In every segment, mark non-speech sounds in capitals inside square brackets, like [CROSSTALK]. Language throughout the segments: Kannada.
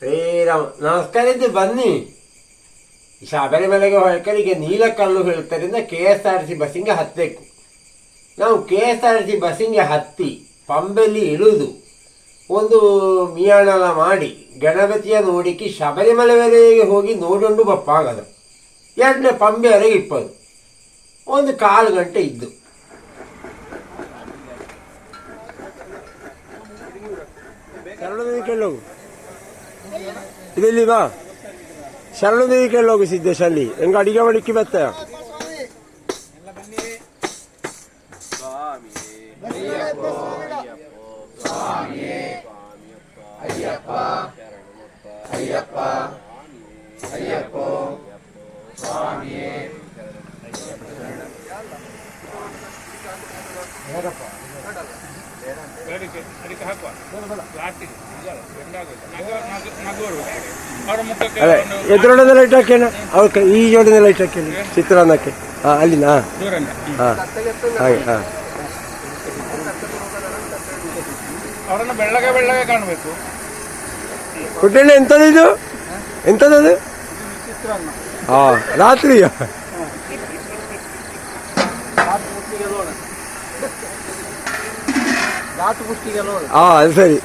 ಶ್ರೀರಾಮ್, ನಮಸ್ಕಾರ ಇದ್ದು ಬನ್ನಿ. ಶಬರಿಮಲೆಗೆ ಹೊರಕರಿಗೆ ನೀಲಕಲ್ಲು ಹೇಳ್ತಾರಿಂದ ಕೆ ಎಸ್ ಆರ್ ಸಿ ಬಸ್ಸಿಗೆ ಹತ್ತಬೇಕು. ನಾವು ಕೆ ಎಸ್ ಆರ್ ಸಿ ಬಸ್ಸಿಗೆ ಹತ್ತಿ, ಪಂಬೆಲಿ ಇಳಿದು ಒಂದು ಮಿಯಾಣಲ ಮಾಡಿ ಗಣಪತಿಯ ನೋಡಿಕ್ಕೆ ಶಬರಿಮಲೆವರೆಗೆ ಹೋಗಿ ನೋಡಿಕೊಂಡು ಬಪ್ಪಾಗದು. ಎರಡನೇ ಪಂಬೆವರೆಗೆ ಇಪ್ಪದು. ಒಂದು ಕಾಲು ಗಂಟೆ ಇದ್ದು. ಶರಣದೇವಿ ಕೇಳೋಗು ಇದೆಲ್ಲಿ ದೇವಿ ಕೇಳಿ ಹೋಗಿಸಿದ್ದೆ ಶಲ್ಲಿ. ಹೆಂಗ ಅಡಿಗೆ ಅದೇ ಒಂದು ಎದುರೊಡದ ಲೈಟ್ ಹಾಕೇನ? ಅವ್ರ ಈ ಜೋಡಿನ ಲೈಟ್ ಚಿತ್ರಾನ್ನಕ್ಕೆ. ಹಾ ಅಲ್ಲಿನಾ ಹಾ ಹಾಗೆ ಹಾ ಅವರನ್ನು ಬೆಳ್ಳಗೆ ಬೆಳ್ಳಗೆ ಕಾಣಬೇಕು. ಎಂತದದು ಹಾ ರಾತ್ರಿ ಧಾತು ಪುಷ್ಟಿಗೆ ಲೋಣ ಹಾ ಅದು ಸರಿ.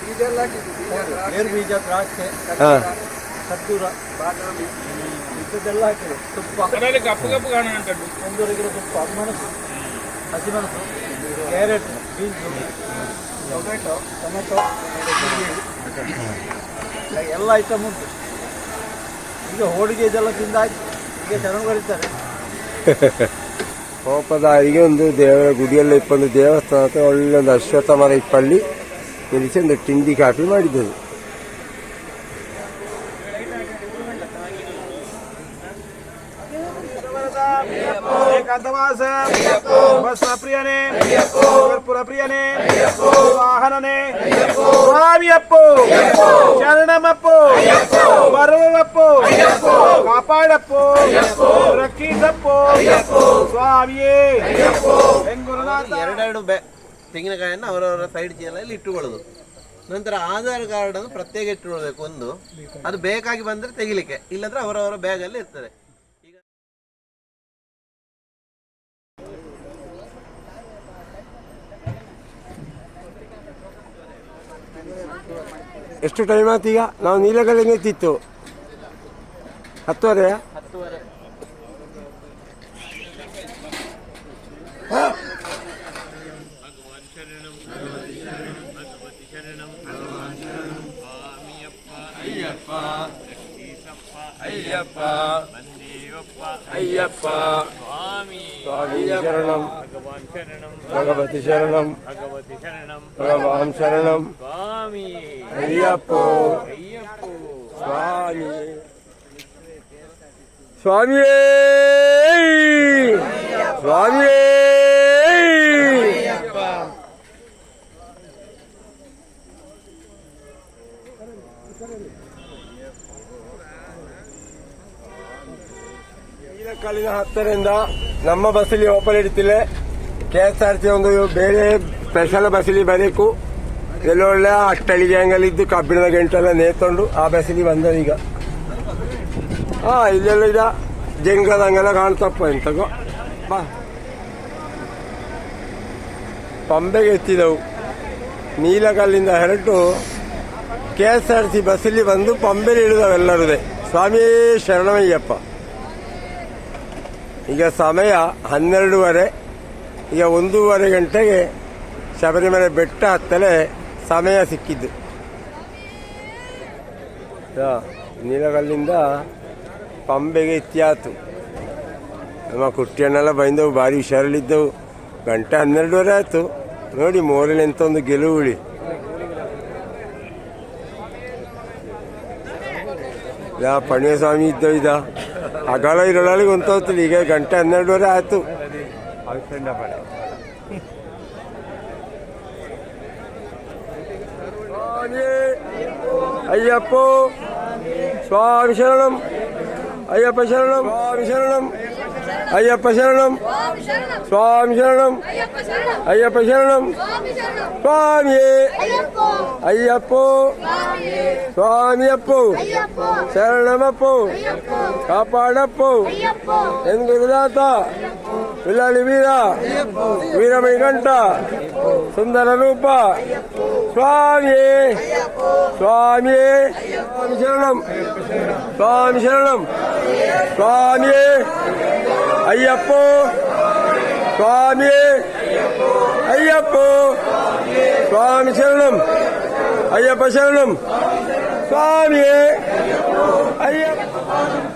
ಗೇರು ಬೀಜ ದ್ರಾಕ್ಷೆ ಹಾಂ. ಖರ್ಜೂರ ಬಾದಾಮಿ ಇಂಥದ್ದೆಲ್ಲ ಹಾಕಿದೆ ತುಪ್ಪ. ಅದರಲ್ಲಿ ಕಪ್ಪು ಕಪ್ಪು ಕಾಣುವಂಥದ್ದು ಒಂದೂವರೆ ಕಿಲೋ ತುಪ್ಪ ಮೆಣಸು ಹಸಿಮೆಣಸು ಕ್ಯಾರೆಟ್ ಬೀನ್ಸು ಟೊಮೆಟೊ ಟೊಮೆಟೊ ಎಲ್ಲ ಐಟಮ್ ಉಂಟು. ಈಗ ಹೋಳಿಗೆ ಇದೆಲ್ಲ ತಿಂದಾಯ್ತು ಈಗ ಚೆನ್ನಾಗಿ ಬರೀತಾರೆ. [LAUGHS] ಅಡಿಗೆ ಒಂದು ದೇವರ ಗುಡಿಯಲ್ಲಿ ಇಪ್ಪೊಂದು ದೇವಸ್ಥಾನಕ್ಕೆ ಒಳ್ಳೆ ಒಂದು ಅಶ್ವತ್ಥ ಮರ ಇಪ್ಪಲ್ಲಿ ನಿಲ್ಲಿಸಿ ಒಂದು ತಿಂಡಿ ಕಾಫಿ ಮಾಡಿದ್ದದು ಏಕಾಂತವಾಸ ಬಸ್ ಪ್ರಿಯನೇ ಕರ್ಪೂರ ಪ್ರಿಯನೇ ವಾಹನನೇ ಸ್ವಾಮಿಯಪ್ಪು ಶರಣಮಪ್ಪು ಬರುವಪ್ಪು ಕಾಪಾಡಪ್ಪು ರಕ್ಷಿಸಪ್ಪು ಸ್ವಾಮಿಯೇ ಬೆಂಗುರುನಾಥ ಎರಡೆರಡು ಬೆ ತೆಂಗಿನಕಾಯನ್ನು ಅವರವರ ಸೈಡ್ ಚೀಲಲ್ಲಿ ಇಟ್ಟುಕೊಳ್ಳೋದು. ನಂತರ ಆಧಾರ್ ಕಾರ್ಡನ್ನು ಪ್ರತ್ಯೇಕ ಇಟ್ಟುಕೊಳ್ಬೇಕು ಒಂದು. ಅದು ಬೇಕಾಗಿ ಬಂದರೆ ತೆಗಿಲಿಕ್ಕೆ ಇಲ್ಲಂದ್ರೆ ಅವರವರ ಬ್ಯಾಗಲ್ಲಿ ಇರ್ತದೆ. ಈಗ ಎಷ್ಟು ಟೈಮ್ ಆಯ್ತು ಈಗ? ನಾವು ನೀಲಗಲ್ಲಿಗೆ ನಿಂತಿತ್ತು. ಹತ್ತುವರೆ? ಹತ್ತುವರೆ. ஐயப்ப ஐயப்ப சரணம் பகவதி சரணம் பகவான் சரணம் ஐயப்போ சுவாமி சுவாமியே சுவாமியே ಕಾಲಿನ ಹತ್ತರಿಂದ ನಮ್ಮ ಬಸ್ಸಲ್ಲಿ ಓಪನ್ ಇಡ್ತಿಲ್ಲ ಕೆ ಎಸ್ ಆರ್ ಸಿ ಒಂದು ಬೇರೆ ಸ್ಪೆಷಲ್ ಬಸ್ಸಲ್ಲಿ ಬರಬೇಕು. ಎಲ್ಲೊಳ್ಳೆ ಅಟ್ಟಳಿ ಗ್ಯಾಂಗಲ್ಲಿದ್ದು ಕಬ್ಬಿಣದ ಗಂಟೆಲ್ಲ ನೇತೊಂಡು ಆ ಬಸ್ಸಲ್ಲಿ ಬಂದದ ಈಗ. ಹಾ ಇಲ್ಲೆಲ್ಲ ಇದ ಜಂಗದಂಗೆಲ್ಲ ಕಾಣ್ತಪ್ಪ ಎಂತಗೋ. ಬಾ. ಪಂಬೆಗೆ ಎತ್ತಿದವು. ನೀಲಗಲ್ಲಿಂದ ಹೊರಟು ಕೆ ಎಸ್ ಆರ್ ಸಿ ಬಸ್ಸಲ್ಲಿ ಬಂದು ಪಂಬೆಲಿ ಇಳಿದವೆಲ್ಲರದೇ ಸ್ವಾಮಿ ಶರಣಮಯ್ಯಪ್ಪ. ಈಗ ಸಮಯ ಹನ್ನೆರಡೂವರೆ ಈಗ ಒಂದೂವರೆ ಗಂಟೆಗೆ ಶಬರಿಮಲೆ ಬೆಟ್ಟ ಹತ್ತಲೇ ಸಮಯ ಸಿಕ್ಕಿದ್ದು. ಯಾ, ನೀಲಕಲ್ಲಿಂದ ಪಂಬೆಗೆ ಇತ್ಯಾತು. ನಮ್ಮ ಕುಟ್ಟಿಯನ್ನೆಲ್ಲ ಬೈಂದವು ಭಾರಿ ಹುಷಾರಲ್ಲಿದ್ದವು. ಗಂಟೆ ಹನ್ನೆರಡುವರೆ ಆಯಿತು. ನೋಡಿ ಮೋರಲ್ಲಿ ಎಂತ ಒಂದು ಗೆಲುವುಳಿ ಯಾ ಪಣವೆ ಸ್ವಾಮಿ ಇದ್ದವು ಇದ ಅಗಾಲ ಇರೊಳಗೆ ಹೊಂತೋತಿಲ್ಲ ಈಗ ಗಂಟೆ ಹನ್ನೆರಡುವರೆ ಆಯ್ತು ಸ್ವಾಮಿ ಅಯ್ಯಪ್ಪ ಸ್ವಾಮಿ ಶರಣಂ ಅಯ್ಯಪ್ಪ ಶರಣಂ ಸ್ವಾಮಿ ಶರಣಂ ஐயப்ப சரணம். சுவாமி சரணம். ஐயப்ப சரணம். சுவாமியே. ஐயப்போ. சுவாமி அப்போ. சரணமப்போ. காப்பாடப்போ எங்கள் தாத்தா. வில்லாளி வீரா. வீரமை கண்டா. சுந்தர ரூபா. சுவாமியே. சுவாமியே. சரணம். சுவாமி சரணம். சுவாமியே. ஐயப்போ சுவாமி. ஐயப்போ சுவாமி சரணம். ஐயப்ப சரணம். சுவாமி.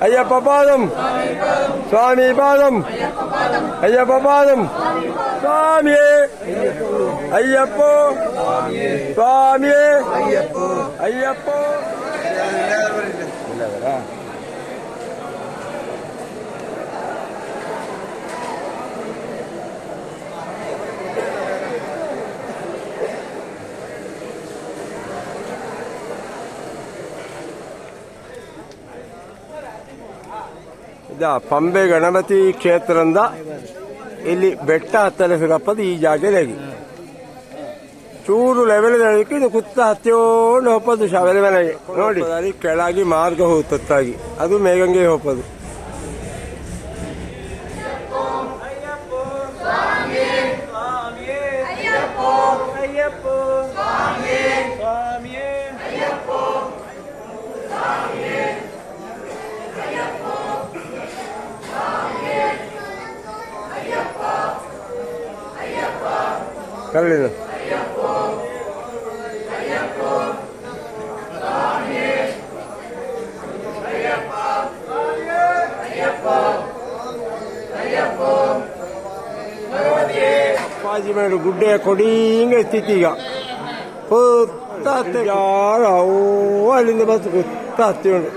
ஐயப்ப பாதம். சுவாமி பாதம். ஐயப்ப பாதம். சுவாமி. ஐயப்போ. சுவாமி. ஐயப்போ. ஐயப்போ. ಪಂಬೆ ಗಣಪತಿ ಕ್ಷೇತ್ರದಿಂದ ಇಲ್ಲಿ ಬೆಟ್ಟ ಹತ್ತಲು ಸಿಗಪ್ಪದು ಈ ಜಾಗದಾಗಿ ಚೂರು ಲೆವೆಲ್ ಇದು ಕುತ್ತ ಹತ್ತಿಯೋಂಡು ಹೋಗೋದು ಶಬರಿಮಲೆಗೆ ನೋಡಿ, ಕೆಳಗೆ ಮಾರ್ಗ ಹೋಗುತ್ತಾಗಿ ಅದು ಮೇಗಂಗೆ ಹೋಗ್ಬೋದು. എവിടെ കൊടിയും എത്തിക്കുക. കുത്താത്ത ആഴാവലിന്റെ ബസ് കുത്താത്തിയുണ്ട്.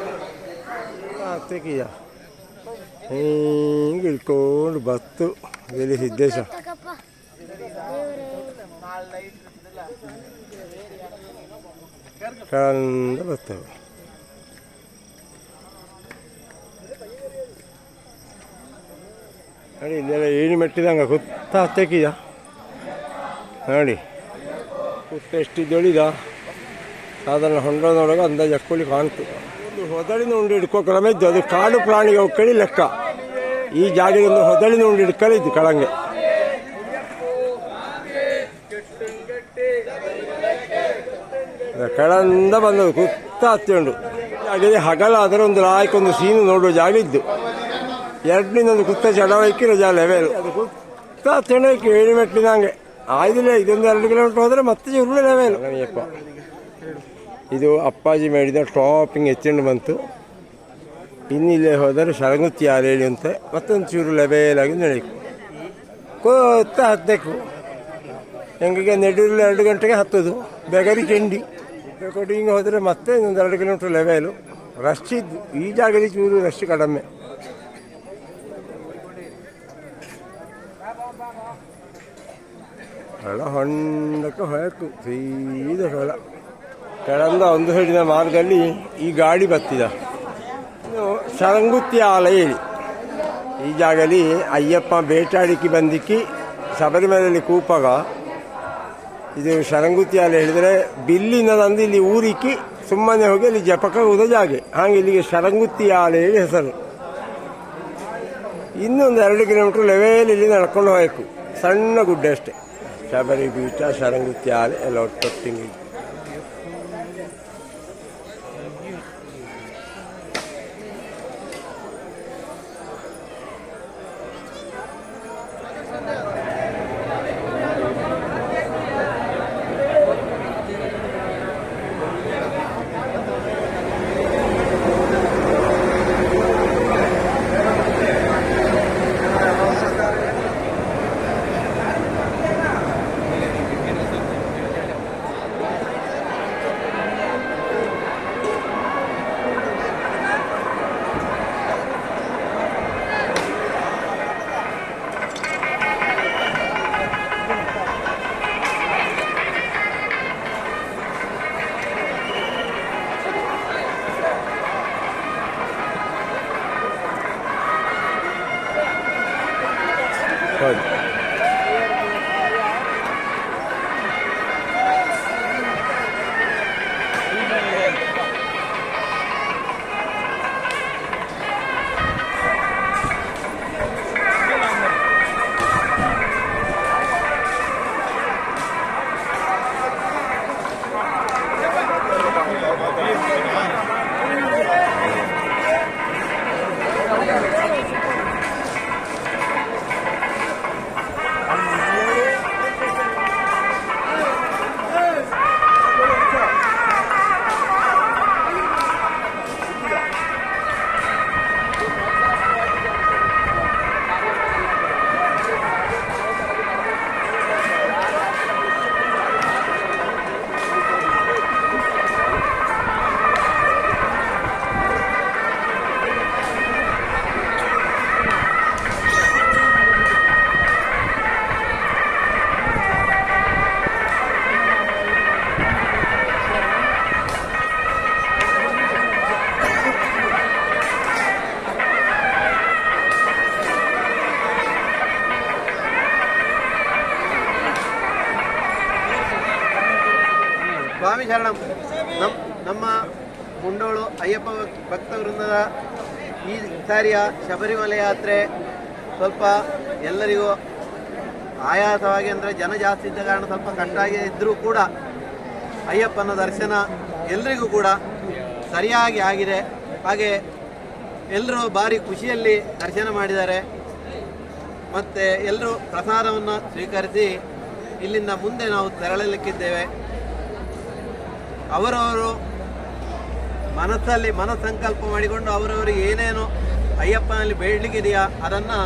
കുത്താത്തേക്കിയ കിൽക്കോണ്ട് ബത്ത് ഇതിൽ സിദ്ധേശ. കണ്ട ബത്ത് ഇന്നലെ ഏഴ് മെട്ടിലങ്ങ കുത്താത്തേക്കിയാ ನೋಡಿ ಉತ್ತ ಎಷ್ಟು ಮೆಟ್ಟಿದಂಗ ಕುತ್ತ ಹೊಂಡ ನೋಡಿ ಕುತ್ತ ಎಷ್ಟಿದ್ದೊಳಿದ ಸಾಧಾರಣ ಹೊಂಡದೊಳಗೆ ಅಂದಾಜು ಹಕ್ಕೊಳ್ಳಿ ಕಾಣ್ತು. ಒಂದು ಹೊದಳಿನ ಉಂಡು ಹಿಡ್ಕೋ ಕ್ರಮ ಇದ್ದು ಅದು ಕಾಡು ಪ್ರಾಣಿಗೆ ಹೋಗ್ಕಳಿ ಲೆಕ್ಕ. ಈ ಜಾಗದಿಂದ ಹೊದಳಿನ ಉಂಡು ಹಿಡ್ಕಳಿದ್ದು ಕಳಂಗೆ. ಕೆಳಂದ ಬಂದದ್ದು ಕುತ್ತ ಹತ್ತಿಕೊಂಡು ಹಾಗೆ ಹಗಲಾದರೆ ಒಂದು ಲಾಯ್ಕೊಂದು ಸೀನು ನೋಡುವ ಜಾಗ ಇದ್ದು. ಎರಡನಿಂದ ಒಂದು ಕುತ್ತ ಚಡವೈಕಿ ರಜಾ ಲೆವೆಲ್ ಅದು ಕುತ್ತ ಹತ್ತಿಕೊಂಡು ಏಳು ಮೆಟ್ಟಿದಂಗೆ ಆಯ್ದಿಲ್ಲ, ಇದೊಂದು ಎರಡು ಕಿಲೋಮೀಟರ್ ಹೋದರೆ ಮತ್ತೆ ಚುರುಳು ಲೆವೆಲ್ ಇದು ಅಪ್ಪಾಜಿ ಮಾಡಿದ ಟಾಪಿಂಗ್ ಎತ್ತಿಂಡು ಬಂತು. ಇನ್ನಿಲ್ಲೇ ಹೋದರೆ ಶರಂಗುತ್ತಿ ಆಲೇಳಿ ಅಂತ ಮತ್ತೊಂದು ಚೂರು ಲೆವೆಲ್ ಆಗಿ ನಡೆಯಕು ಕೂತ ಹತ್ತಬೇಕು ಹೆಂಗೆ ನೆಡೂರಲ್ಲಿ ಎರಡು ಗಂಟೆಗೆ ಹತ್ತೋದು. ಬೆಗರಿ ಕೊಡಿ. ಹಿಂಗೆ ಹೋದರೆ ಮತ್ತೆ ಇನ್ನೊಂದು ಎರಡು ಕಿಲೋಮೀಟ್ರ್ ಲೆವೆಲು ರಶ್ ಇದ್ದು ಈ ಜಾಗದಲ್ಲಿ ಚೂರು ರಶ್ ಕಡಿಮೆ. ಹೊಳ ಹೊಂಡಕ್ಕೆ ಹೊಳಕು ಸೀದ ಹೊಳ. ಕೆಳಂದ ಒಂದು ಸೈಡಿನ ಮಾರ್ಗದಲ್ಲಿ ಈ ಗಾಡಿ ಬತ್ತಿದ. ಸರಂಗುತ್ತಿ ಆಲಯ ಹೇಳಿ ಈ ಜಾಗಲಿ ಅಯ್ಯಪ್ಪ ಬೇಟಾಡಿಕೆ ಬಂದಿಕ್ಕಿ ಶಬರಿಮಲೆಯಲ್ಲಿ ಕೂಪಾಗ. ಇದು ಶರಂಗುತ್ತಿ ಆಲಯ ಹೇಳಿದರೆ ಬಿಲ್ಲಿನ ತಂದು ಇಲ್ಲಿ ಊರಿಕ್ಕಿ ಸುಮ್ಮನೆ ಹೋಗಿ ಅಲ್ಲಿ ಜಪಕ ಹೋದ ಜಾಗೆ. ಹಾಗೆ ಇಲ್ಲಿಗೆ ಶರಂಗುತ್ತಿ ಆಲೆ ಹೇಳಿ ಹೆಸರು. ಇನ್ನೊಂದು ಎರಡು ಕಿಲೋಮೀಟರ್ ಲೆವೆಲ್ ಇಲ್ಲಿ ನಡ್ಕೊಂಡು ಹೋಗಬೇಕು ಸಣ್ಣ ಗುಡ್ಡ ಅಷ್ಟೇ. ശബരിപീറ്റ ശരംകുത്തിയാൽ എലോട്ടത്തിങ്കി ಶರಣಂ ನಮ್ಮ ನಮ್ಮ ಮುಂಡೋಳು ಅಯ್ಯಪ್ಪ ಭಕ್ತ ವೃಂದದ ಈ ಸಾರಿಯ ಶಬರಿಮಲೆ ಯಾತ್ರೆ ಸ್ವಲ್ಪ ಎಲ್ಲರಿಗೂ ಆಯಾಸವಾಗಿ ಅಂದರೆ ಜನ ಜಾಸ್ತಿ ಇದ್ದ ಕಾರಣ ಸ್ವಲ್ಪ ಕಷ್ಟ ಇದ್ದರೂ ಕೂಡ ಅಯ್ಯಪ್ಪನ ದರ್ಶನ ಎಲ್ರಿಗೂ ಕೂಡ ಸರಿಯಾಗಿ ಆಗಿದೆ. ಹಾಗೆ ಎಲ್ಲರೂ ಭಾರಿ ಖುಷಿಯಲ್ಲಿ ದರ್ಶನ ಮಾಡಿದ್ದಾರೆ. ಮತ್ತು ಎಲ್ಲರೂ ಪ್ರಸಾದವನ್ನು ಸ್ವೀಕರಿಸಿ ಇಲ್ಲಿಂದ ಮುಂದೆ ನಾವು ತೆರಳಲಿಕ್ಕಿದ್ದೇವೆ. ಅವರವರು ಮನಸ್ಸಲ್ಲಿ ಮನಸ್ಸಂಕಲ್ಪ ಮಾಡಿಕೊಂಡು ಅವರವರು ಏನೇನು ಅಯ್ಯಪ್ಪನಲ್ಲಿ ಬೇಡಲಿಕ್ಕಿದೆಯಾ ಅದನ್ನು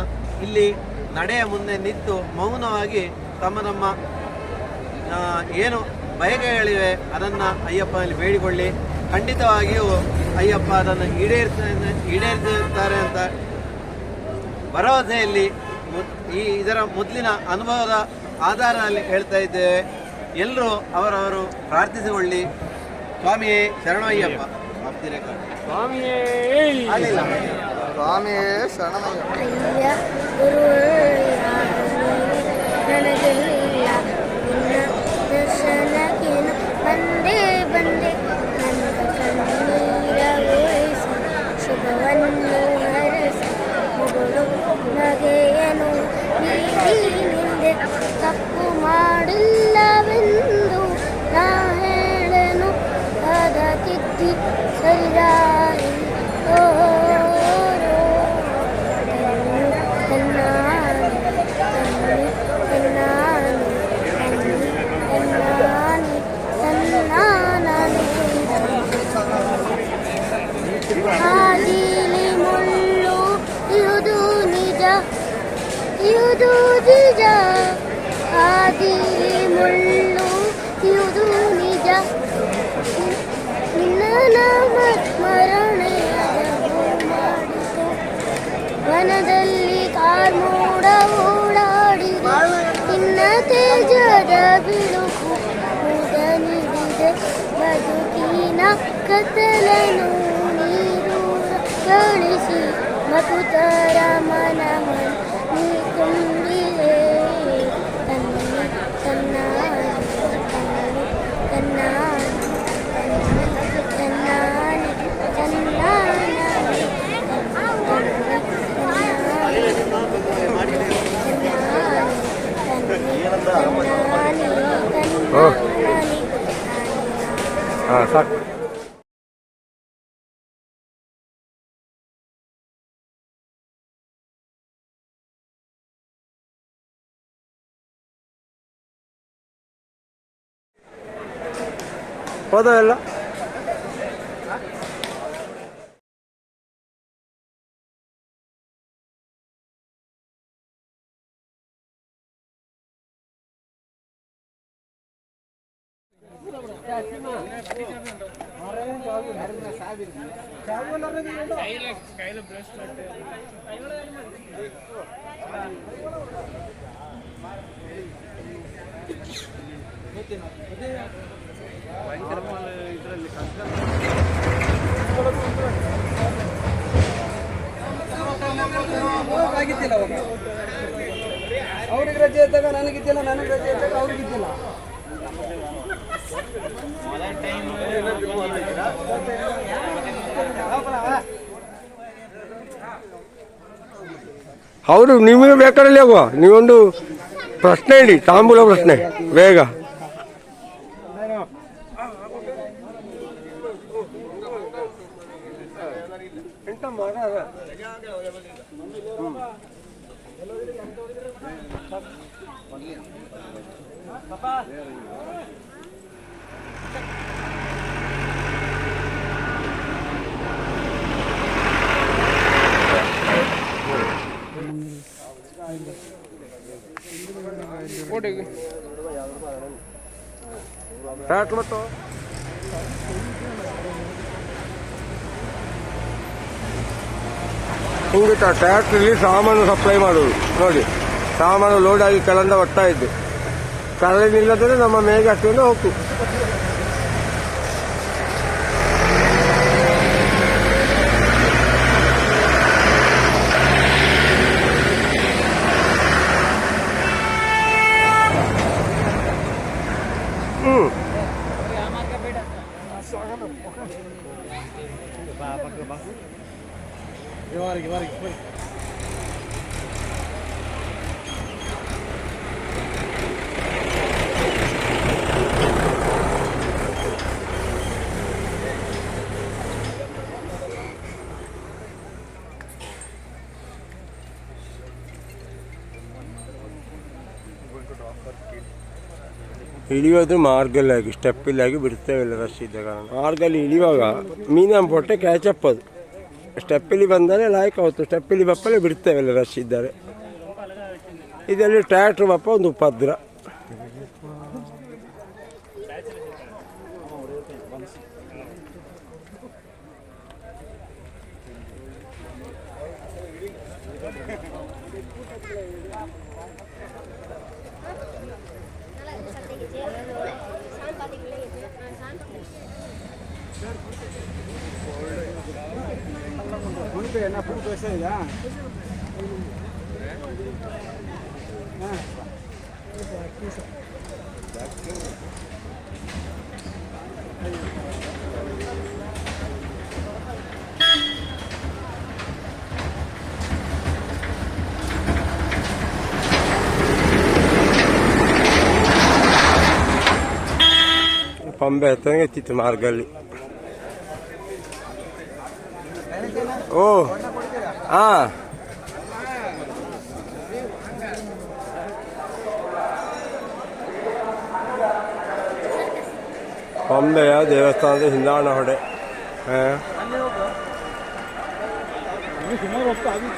ಇಲ್ಲಿ ನಡೆಯ ಮುಂದೆ ನಿಂತು ಮೌನವಾಗಿ ತಮ್ಮ ನಮ್ಮ ಏನು ಬಯಕೆಗಳಿವೆ ಅದನ್ನು ಅಯ್ಯಪ್ಪನಲ್ಲಿ ಬೇಡಿಕೊಳ್ಳಿ. ಖಂಡಿತವಾಗಿಯೂ ಅಯ್ಯಪ್ಪ ಅದನ್ನು ಈಡೇರಿಸ್ತಾನೆ ಈಡೇರಿಸುತ್ತಾರೆ ಅಂತ ಭರವಸೆಯಲ್ಲಿ ಈ ಇದರ ಮೊದಲಿನ ಅನುಭವದ ಆಧಾರದಲ್ಲಿ ಹೇಳ್ತಾ ಇದ್ದೇವೆ. ಎಲ್ಲರೂ ಅವರವರು ಪ್ರಾರ್ಥಿಸಿಕೊಳ್ಳಿ. ಸ್ವಾಮಿಯೇ ಶರಣಯ್ಯಪ್ಪ ಆಪ್ತಿರೇಖ. ಸ್ವಾಮಿಯೇ ಆಗ್ಲಿಲ್ಲ. ಅಯ್ಯ ಗುರುಯಾರು ನನಗಿಲ್ಲ ನಿನ್ನ ದರ್ಶನಕ್ಕೇನು ಬಂದೆ ಬಂದೆ ನನ್ನ ಕಣ್ಣೀರ ಉಳಿಸಿ ಶುಭವನ್ನು ಹರಸಿ ಮಗಳು ನಗೆಯನು ನೀಡಿ ನಿಂದೆ ತಪ್ಪು ಮಾಡಿಲ್ಲವೆಂದು 빛설이라 아리리 몰로 이웃도 니자 이웃도 니자 아디 ವನದಲ್ಲಿ ಕಾರ್ಮೋಡ ಓಡಾಡಿ ನಿನ್ನ ತೇಜದ ಬಿಳುಕು ಮುದ ನೀಡಿದೆ ಬದುಕಿನ ಕತ್ತಲನು ನೀರು ಕಳಿಸಿ. ಮಕುತರ ಮನವನ್ನು ನೀ ತುಂಬಿದೆ 어. 아, 싹. ಪದ ಎಲ್ಲ ಸಾಕು ಹೋದವೆಲ್ಲ ಆಗಿದ್ದಿಲ್ಲ ಅವ್ರಿಗೆ ರಜೆ ಇದ್ದಾಗ ನನಗಿದ್ದಿಲ್ಲ ನನಗೆ ರಜೆ ಇದ್ದಾಗ ಅವ್ರಿಗಿದ್ದಿಲ್ಲ ಹೌದು ನಿಮಗೆ ಬೇಕಾದಲ್ಲಿ ಹೋಗುವ. ನೀವೊಂದು ಪ್ರಶ್ನೆ ಇಡಿ ತಾಂಬೂಲ ಪ್ರಶ್ನೆ ಬೇಗ ಎಂತ ಮಾಡ ಸ್ಟಾರ್ಟ್ ಮತ್ತು? ಹಿಂಗೆ ಟ್ರ್ಯಾಕ್ಟ್ರಲ್ಲಿ ಸಾಮಾನು ಸಪ್ಲೈ ಮಾಡೋದು ನೋಡಿ, ಸಾಮಾನು ಲೋಡ್ ಆಗಿ ಕೆಳಂದ ಬರ್ತಾ ಇದ್ದು ಕರಳಿ ನಿಲ್ಲದ್ರೆ ನಮ್ಮ ಮೇಘ ಹತ್ತಿರ ಹೋಗ್ತು ಇಳಿಯೋದು ಮಾರ್ಗಲ್ಲಾಗಿ ಸ್ಟೆಪ್ಪಿಲ್ಲಾಗಿ ಬಿಡ್ತೇವಿಲ್ಲ ರಶ್ ಇದ್ದ ಕಾರಣ. ಮಾರ್ಗಲ್ಲಿ ಇಳಿಯುವಾಗ ಮೀನಿನ ಪೊಟ್ಟೆ ಕ್ಯಾಚಪ್ ಅದು. ಸ್ಟೆಪ್ಪಲ್ಲಿ ಬಂದರೆ ಲಾಯ್ಕ್ ಆಗುತ್ತೆ ಸ್ಟೆಪ್ಪಲ್ಲಿ ಬಪ್ಪಲೆ ಬಿಡ್ತೇವೆಲ್ಲ ರಶ್ ಇದ್ದಾರೆ. ಇದರಲ್ಲಿ ಟ್ರ್ಯಾಕ್ಟ್ರ್ ಬಪ್ಪ ಒಂದು ಉಪದ್ರ. ಮುನ್ಪೆ ನಾ ಫುಲ್ ದೋಸೆ ಇದಾ ಪಂಬೆ ಹತ್ತಂಗೆ ಎತ್ತಿತ್ತು ಮಾರ್ಗಲ್ಲಿ ಓ ಹಾ ಪಂಬೆಯ ದೇವಸ್ಥಾನದ ಹಿಂದಾಣ ಹೊಡೆ ಹಾ ನೀವು ಸುಮಾರು ಹೊತ್ತು ಆಗಿ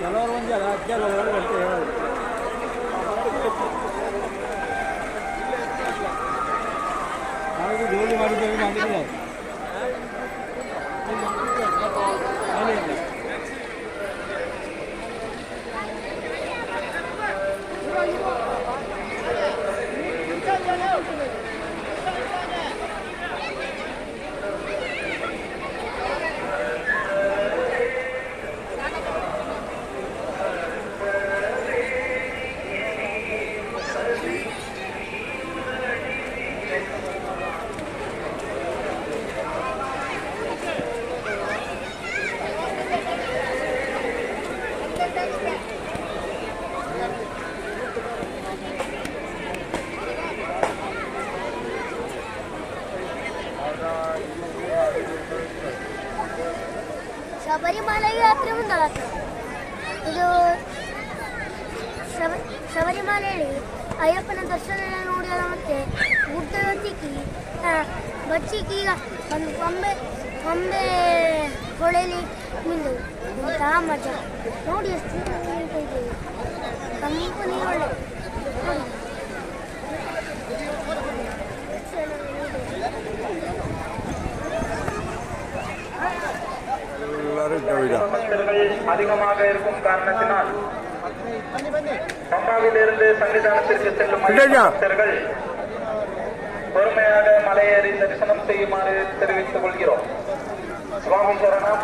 ಕೆಲವರು ಒಂದು ಜನ ജോലി മരുന്ന് മന്ത്രിയായി அதிகமாக இருக்கும் காரணத்தினால் பம்பாவிலிருந்து சன்னிதானத்திற்கு செல்லும்? பக்தர்கள் பொறுமையாக மலையேறி தரிசனம் செய்யுமாறு தெரிவித்துக் கொள்கிறோம். சுவாமி சரணம்.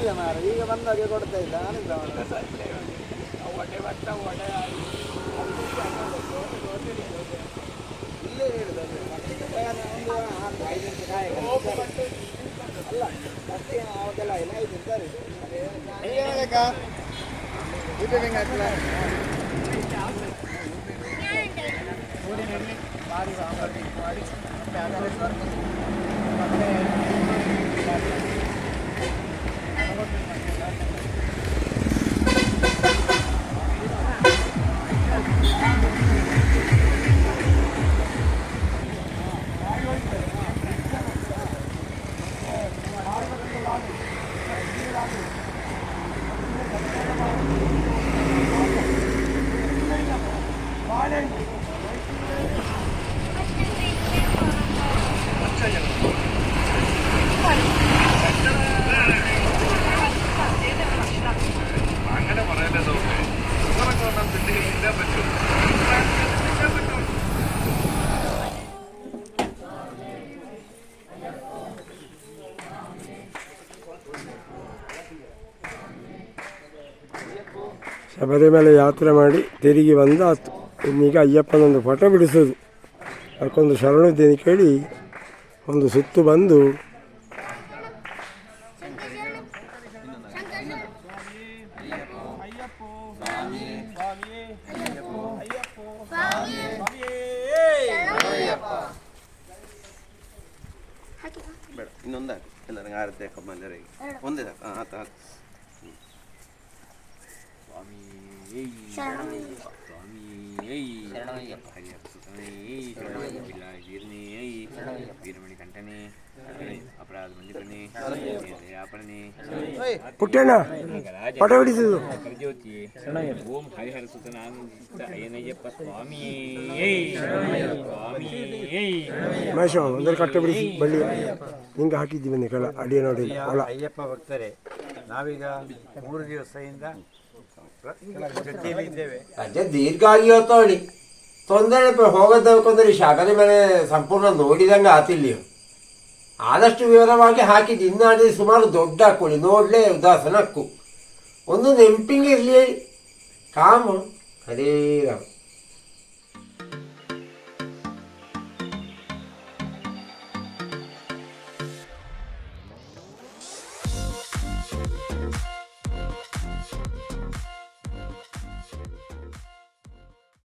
ಇಲ್ಲ ಮಾರ ಈಗ ಬಂದಾಗ ಕೊಡ್ತಾ ಇಲ್ಲ ನಾನಿಲ್ಲ ಮಾರ್ರೆ. ಶಬರಿಮಲೆ ಯಾತ್ರೆ ಮಾಡಿ ತಿರುಗಿ ಬಂದ ಈಗ ಅಯ್ಯಪ್ಪನೊಂದು ಫೋಟೋ ಬಿಡಿಸೋದು. ಅದಕ್ಕೊಂದು ಶರಣುದ್ದೇನೆ ಕೇಳಿ ಒಂದು ಸುತ್ತು ಬಂದು ಇನ್ನೊಂದು ಎಲ್ಲರಿಗೆ ಆರತಿ ಹಾಕಮ್ಮ ಎಲ್ಲರಿಗೆ ಒಂದೇ ಹಾಂ ಆತ ಹಾಕು. ಯಾಪನೆ ಪುಟ್ಟಣ್ಣ ಓಂ ಹರಿಹರ ಸುತನಾನಂದ ಅಯ್ಯನಯ್ಯಪ್ಪ ಸ್ವಾಮಿ ಸ್ವಾಮಿ ಮಹೇಶ ಒಂದರ ಕಟ್ಟೆ ಬಿಡಿಸಿ ಬಳ್ಳಿ ನಿಂಗೆ ಹಾಕಿದ್ದೀವಿ ನಿಕಲ ಅಡಿಯ ನೋಡಿ ಅಯ್ಯಪ್ಪ ಭಕ್ತರೇ, ನಾವೀಗ ಮೂರು ದಿವಸದಿಂದ ಅಜ್ಜ ದೀರ್ಘ ಆಗಿ ಹೊತ್ತೋಳಿ ತೊಂದರೆ ಹೋಗದಕ್ಕೊಂದ್ರೆ ಮೇಲೆ ಸಂಪೂರ್ಣ ನೋಡಿದಂಗೆ ಆತಿಲ್ಲಿಯೋ ಆದಷ್ಟು ವಿವರವಾಗಿ ಹಾಕಿದ್ದು ಇನ್ನಾಡಿ ಸುಮಾರು ದೊಡ್ಡ ಹಾಕೊಳ್ಳಿ ನೋಡಲೇ ಉದಾಸನ ಹಕ್ಕು ಒಂದು ನೆಂಪಿಂಗ್ ಇರಲಿ, ಕಾಮ. ಹರೇ ರಾಮ್.